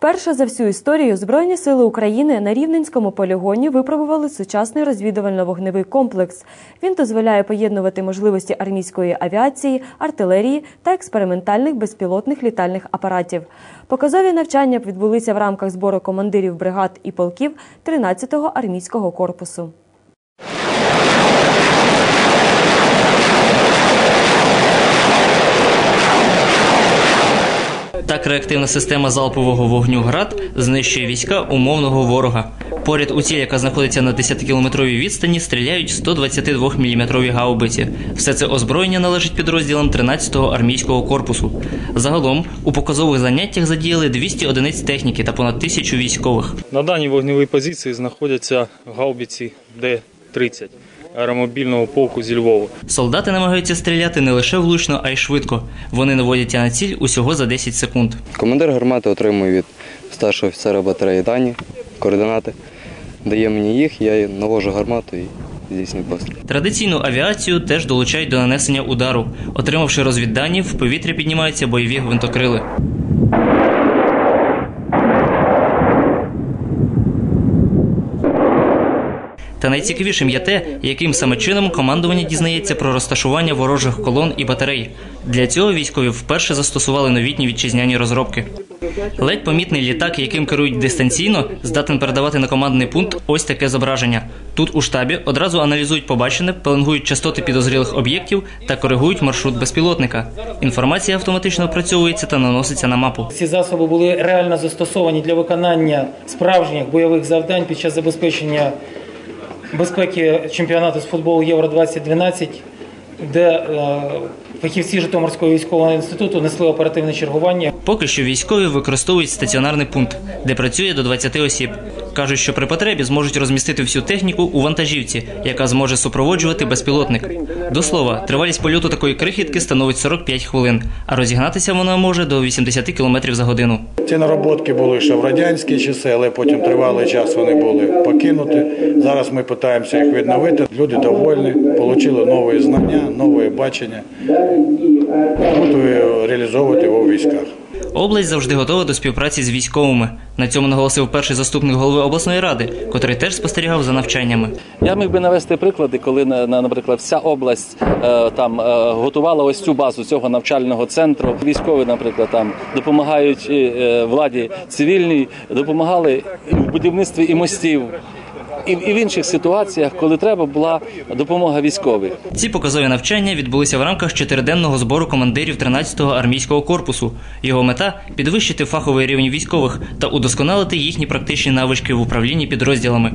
Вперше за всю історію Збройні сили України на Рівненському полігоні випробували сучасний розвідувально-вогневий комплекс. Він дозволяє поєднувати можливості армійської авіації, артилерії та експериментальних безпілотних літальних апаратів. Показові навчання відбулися в рамках збору командирів бригад і полків 13-го армійського корпусу. Так реактивна система залпового вогню ГРАД знищує війська умовного ворога. Поряд у ціль, яка знаходиться на 10-кілометровій відстані, стріляють 122 мм гаубиці. Все це озброєння належить підрозділам 13-го армійського корпусу. Загалом у показових заняттях задіяли 200 одиниць техніки та понад тисячу військових. На даній вогневій позиції знаходяться гаубиці Д-30 аеромобільного полку зі Львова. Солдати намагаються стріляти не лише влучно, а й швидко. Вони наводяться на ціль усього за 10 секунд. Командир гармати отримує від старшого офіцера батареї дані, координати, дає мені їх, я навожу гармату і здійснюю постріл. Традиційну авіацію теж долучають до нанесення удару. Отримавши розвіддані, в повітря піднімаються бойові гвинтокрили. Та найцікавішим є те, яким саме чином командування дізнається про розташування ворожих колон і батарей. Для цього військові вперше застосували новітні вітчизняні розробки. Ледь помітний літак, яким керують дистанційно, здатен передавати на командний пункт ось таке зображення. Тут у штабі одразу аналізують побачене, пеленгують частоти підозрілих об'єктів та коригують маршрут безпілотника. Інформація автоматично опрацьовується та наноситься на мапу. Ці засоби були реально застосовані для виконання справжніх бойових завдань під час забезпечення безпеки чемпіонату з футболу Євро 2012 де е, фахівці Житомирського військового інституту несли оперативне чергування. Поки що військові використовують стаціонарний пункт, де працює до 20 осіб. Кажуть, що при потребі зможуть розмістити всю техніку у вантажівці, яка зможе супроводжувати безпілотник. До слова, тривалість польоту такої крихітки становить 45 хвилин, а розігнатися вона може до 80 км за годину. Ці нароботки були ще в радянські часи, але потім тривалий час вони були покинуті. Зараз ми намагаємося їх відновити. Люди довольні, отримали нові знання, нове бачення. Готові реалізовувати його в військах. Область завжди готова до співпраці з військовими. На цьому наголосив перший заступник голови обласної ради, котрий теж спостерігав за навчаннями. Я міг би навести приклади, коли на, на- наприклад, вся область е, там е, готувала ось цю базу цього навчального центру. Військові, наприклад, там допомагають е, владі цивільній, допомагали в будівництві і мостів. І, в інших ситуаціях, коли треба була допомога військових. Ці показові навчання відбулися в рамках чотириденного збору командирів 13-го армійського корпусу. Його мета підвищити фаховий рівень військових та удосконалити їхні практичні навички в управлінні підрозділами.